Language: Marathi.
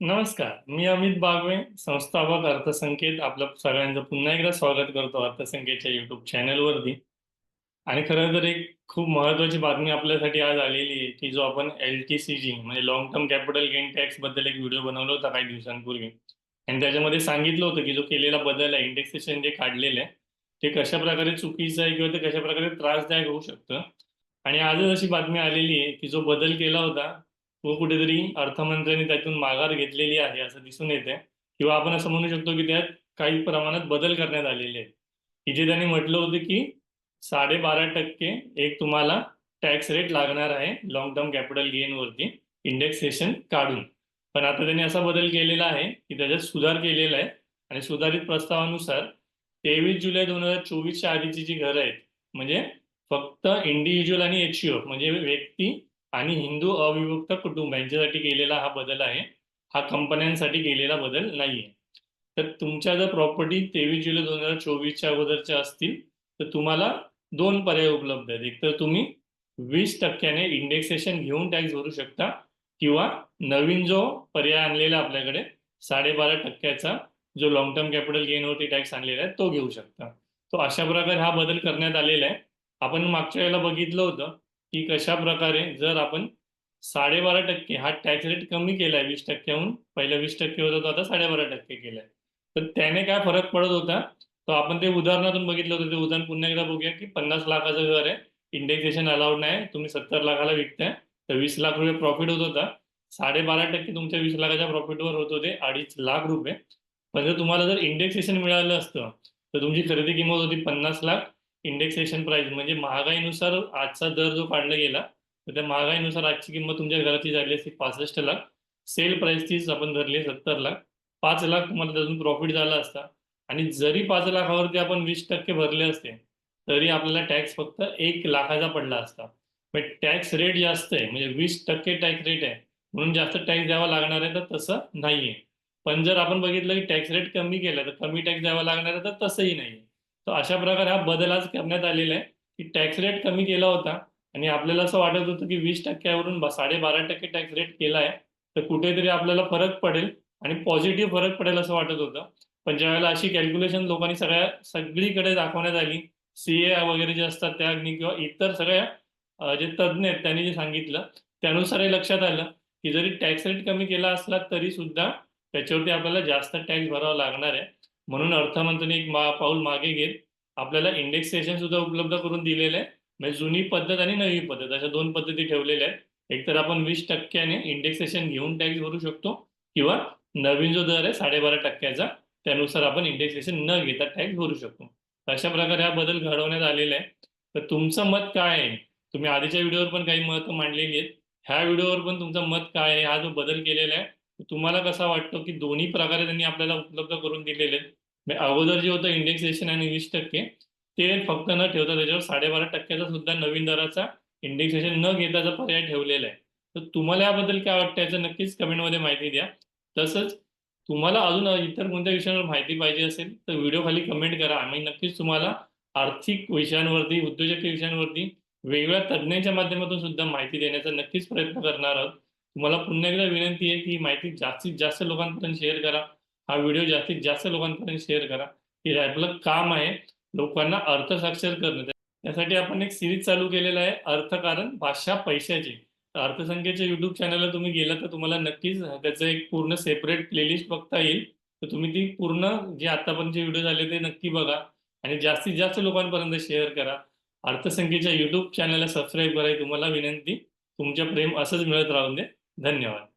नमस्कार मी अमित बागवे संस्थापक अर्थसंकेत आपलं सगळ्यांचं पुन्हा एकदा स्वागत करतो अर्थसंकेतच्या युट्यूब चॅनलवरती आणि खरं तर एक खूप महत्वाची बातमी आपल्यासाठी आज आलेली आहे की जो आपण एल टी सी जी म्हणजे लॉंग टर्म कॅपिटल गेन टॅक्सबद्दल एक व्हिडिओ बनवला होता काही दिवसांपूर्वी. आणि त्याच्यामध्ये सांगितलं होतं की जो केलेला बदल आहे इंडेक्सेशन जे काढलेलं आहे ते कशा प्रकारे चुकीचं आहे किंवा ते कशा प्रकारे त्रासदायक होऊ शकतं. आणि आजच अशी बातमी आलेली आहे की जो बदल केला होता तो कुठेतरी अर्थमंत्र्यांनी त्यातून माघार घेतलेली आहे असं दिसून येते. किंवा आपण असं म्हणू शकतो की त्यात काही प्रमाणात बदल करण्यात आलेले आहेत. की जे त्यांनी म्हटलं होतं की साडेबारा टक्के एक तुम्हाला टॅक्स रेट लागणार आहे लॉंग टर्म कॅपिटल गेनवरती इंडेक्सेशन काढून. पण आता त्यांनी असा बदल केलेला आहे की त्याच्यात सुधार केलेला आहे. आणि सुधारित प्रस्तावानुसार तेवीस जुलै दोन हजार चोवीसच्या आधीची जी घरं आहेत म्हणजे फक्त इंडिव्हिज्युअल आणि एच म्हणजे व्यक्ती आणि हिंदू अविभक्त कुटुंब यांच्यासाठी केलेला हा बदल आहे. हा कंपन्यांसाठी केलेला बदल नाहीये. तर तुमच्या जर प्रॉपर्टी तेवीस जुलै दोन हजार चोवीसच्या अगोदरच्या असतील तर तुम्हाला दोन पर्याय उपलब्ध आहेत. एक तर तुम्ही वीस टक्क्याने इंडेक्सेशन घेऊन टॅक्स भरू शकता किंवा नवीन जो पर्याय आणलेला आपल्याकडे साडेबारा टक्क्याचा जो लॉंग टर्म कॅपिटल गेनवरती टॅक्स आणलेला आहे तो घेऊ शकता. तो अशा प्रकारे हा बदल करण्यात आलेला आहे. आपण मागच्या वेळेला बघितलं होतं की कशा प्रकारे जर आपण साडेबारा टक्के हा टॅक्स रेट कमी केलाय वीस टक्क्याहून पहिले वीस टक्के होता तो आता साडेबारा टक्के केलाय. तर त्याने काय फरक पडत होता? तो आपण ते उदाहरणातून बघितलं होतं ते उदाहरण पुन्हा एकदा बघूया की पन्नास लाखाचं घर आहे इंडेक्सेशन अलाउड नाही तुम्ही सत्तर लाखाला विकताय तर वीस लाख रुपये प्रॉफिट होत होता. साडेबारा टक्के तुमच्या वीस लाखाच्या प्रॉफिटवर होत होते अडीच लाख रुपये. पण जर तुम्हाला जर इंडेक्सेशन मिळालं असतं तर तुमची खरेदी किंमत होती पन्नास लाख इंडेक्सेशन प्राइस म्हणजे महागाईनुसार आजचा दर जो काढला गेला तर त्या महागाईनुसार आजची किंमत तुमच्या घराची झाली असती पासष्ट लाख. सेल प्राइस तीच आपण धरली सत्तर लाख. पाच लाख तुम्हाला त्यातून प्रॉफिट झाला असता. आणि जरी पाच लाखावरती आपण वीस टक्के भरले असते तरी आपल्याला टॅक्स फक्त एक लाखाचा पडला असता. पण टॅक्स रेट जास्त आहे म्हणजे वीस टक्के टॅक्स रेट आहे. म्हणून जास्त टॅक्स द्यावा लागणार आहे तर तसं नाहीये. पण जर आपण बघितलं की टॅक्स रेट कमी केला तर कमी टॅक्स द्यावा लागणार आहे तर तसंही नाहीये. तर अशा प्रकारे हा बदल आज करण्यात आलेला आहे की टॅक्स रेट कमी केला होता आणि आपल्याला असं वाटत होतं की वीस टक्क्यावरून साडेबारा टक्के टॅक्स रेट केला आहे तर कुठेतरी आपल्याला फरक पडेल आणि पॉझिटिव्ह फरक पडेल असं वाटत होतं. पण ज्यावेळेला अशी कॅल्क्युलेशन लोकांनी सगळ्या सगळीकडे दाखवण्यात आली सीए वगैरे जे असतात त्या किंवा इतर सगळ्या जे तज्ज्ञ आहेत त्यांनी जे सांगितलं त्यानुसार हे लक्षात आलं की जरी टॅक्स रेट कमी केला असला तरी सुद्धा त्याच्यावरती आपल्याला जास्त टॅक्स भरावा लागणार आहे. म्हणून अर्थमंत्र्यांनी एक मा पाऊल मागे घेत आपल्याला इंडेक्सेशन सुद्धा उपलब्ध करून दिलेलं आहे. म्हणजे जुनी पद्धत आणि नवी पद्धत अशा दोन पद्धती ठेवलेल्या आहेत. एकतर आपण वीस टक्क्याने इंडेक्सेशन घेऊन टॅक्स भरू शकतो किंवा नवीन जो दर आहे साडेबारा टक्क्याचा त्यानुसार आपण इंडेक्सेशन न घेता टॅक्स भरू शकतो. अशा प्रकारे हा बदल घडवण्यात आलेला आहे. तर तुमचं मत काय आहे? तुम्ही आधीच्या व्हिडिओवर पण काही मतं मांडलेली आहेत. ह्या व्हिडिओवर पण तुमचं मत काय आहे? हा जो बदल केलेला आहे तुम्हाला कसा वाटतो की दोन्ही प्रकारे त्यांनी आपल्याला उपलब्ध करून दिलेले आहेत? म्हणजे अगोदर जे होतं इंडेक्सेशन आणि वीस टक्के ते फक्त न ठेवता त्याच्यावर साडेबारा टक्क्याचा सुद्धा नवीन दराचा इंडेक्सेशन न घेताचा पर्याय ठेवलेला आहे. तर तुम्हाला याबद्दल काय वाटतं याचं नक्कीच कमेंटमध्ये माहिती द्या. तसंच तुम्हाला अजून इतर कोणत्या विषयांवर माहिती पाहिजे असेल तर व्हिडिओ खाली कमेंट करा. आम्ही नक्कीच तुम्हाला आर्थिक विषयांवरती उद्योजक विषयांवरती वेगवेगळ्या तज्ज्ञांच्या माध्यमातून सुद्धा माहिती देण्याचा नक्कीच प्रयत्न करणार आहोत. तुम्हाला पुन्हा एकदा विनंती आहे की ही माहिती जास्तीत जास्त लोकांपर्यंत शेअर करा. हा व्हिडिओ जास्तीत जास्त लोकांपर्यंत शेअर करा. हे आपलं काम आहे. लोकांना अर्थ साक्षर करणं. त्यासाठी आपण एक सिरीज चालू केलेला आहे अर्थकारण भाषा पैशाची. अर्थसंख्येच्या युट्यूब चॅनलला तुम्ही गेला तर तुम्हाला नक्कीच त्याचं एक पूर्ण सेपरेट प्लेलिस्ट बघता येईल. तर तुम्ही ती पूर्ण जे आतापर्यंतचे व्हिडिओ झाले ते नक्की बघा. आणि जास्तीत जास्त लोकांपर्यंत शेअर करा. अर्थसंख्येच्या युट्यूब चॅनलला सबस्क्राईब करायची तुम्हाला विनंती. तुमच्या प्रेम असंच मिळत राहून दे. धन्यवाद.